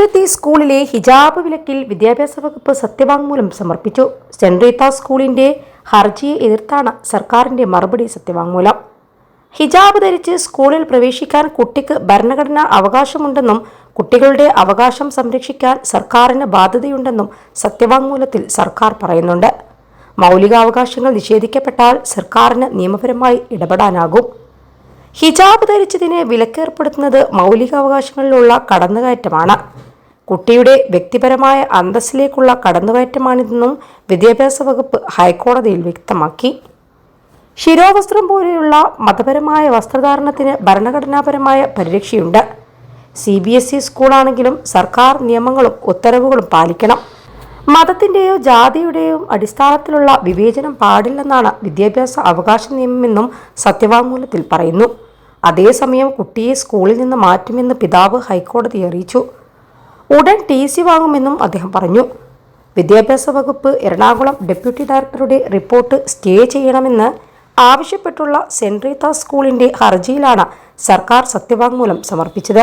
കടുത്തുരുത്തി സ്കൂളിലെ ഹിജാബ് വിലക്കിൽ വിദ്യാഭ്യാസ വകുപ്പ് സത്യവാങ്മൂലം സമർപ്പിച്ചു. സെന്റ് റീത്ത സ്കൂളിന്റെ ഹർജിയെ എതിർത്താണ് സർക്കാരിന്റെ മറുപടി സത്യവാങ്മൂലം. ഹിജാബ് ധരിച്ച് സ്കൂളിൽ പ്രവേശിക്കാൻ കുട്ടിക്ക് ഭരണഘടനാ അവകാശമുണ്ടെന്നും കുട്ടികളുടെ അവകാശം സംരക്ഷിക്കാൻ സർക്കാരിന് ബാധ്യതയുണ്ടെന്നും സത്യവാങ്മൂലത്തിൽ സർക്കാർ പറയുന്നുണ്ട്. മൗലികാവകാശങ്ങൾ നിഷേധിക്കപ്പെട്ടാൽ സർക്കാരിന് നിയമപരമായി ഇടപെടാനാകും. ഹിജാബ് ധരിച്ചതിന് വിലക്കേർപ്പെടുത്തുന്നത് മൗലികാവകാശങ്ങളിലുള്ള കടന്നുകയറ്റമാണ്. കുട്ടിയുടെ വ്യക്തിപരമായ അന്തസ്സിലേക്കുള്ള കടന്നുകയറ്റമാണിതെന്നും വിദ്യാഭ്യാസ വകുപ്പ് ഹൈക്കോടതിയിൽ വ്യക്തമാക്കി. ശിരോവസ്ത്രം പോലെയുള്ള മതപരമായ വസ്ത്രധാരണത്തിന് ഭരണഘടനാപരമായ പരിരക്ഷയുണ്ട്. സി ബി എസ് ഇ സ്കൂളാണെങ്കിലും സർക്കാർ നിയമങ്ങളും ഉത്തരവുകളും പാലിക്കണം. മതത്തിന്റെയോ ജാതിയുടെയോ അടിസ്ഥാനത്തിലുള്ള വിവേചനം പാടില്ലെന്നാണ് വിദ്യാഭ്യാസ അവകാശ നിയമമെന്നും സത്യവാങ്മൂലത്തിൽ പറയുന്നു. അതേസമയം കുട്ടിയെ സ്കൂളിൽ നിന്ന് മാറ്റുമെന്ന് പിതാവ് ഹൈക്കോടതി അറിയിച്ചു. ഉടൻ ടി സി വാങ്ങുമെന്നും അദ്ദേഹം പറഞ്ഞു. വിദ്യാഭ്യാസ വകുപ്പ് എറണാകുളം ഡെപ്യൂട്ടി ഡയറക്ടറുടെ റിപ്പോർട്ട് സ്റ്റേ ചെയ്യണമെന്ന് ആവശ്യപ്പെട്ടുള്ള സെൻട്രീത സ്കൂളിന്റെ ഹർജിയിലാണ് സർക്കാർ സത്യവാങ്മൂലം സമർപ്പിച്ചത്.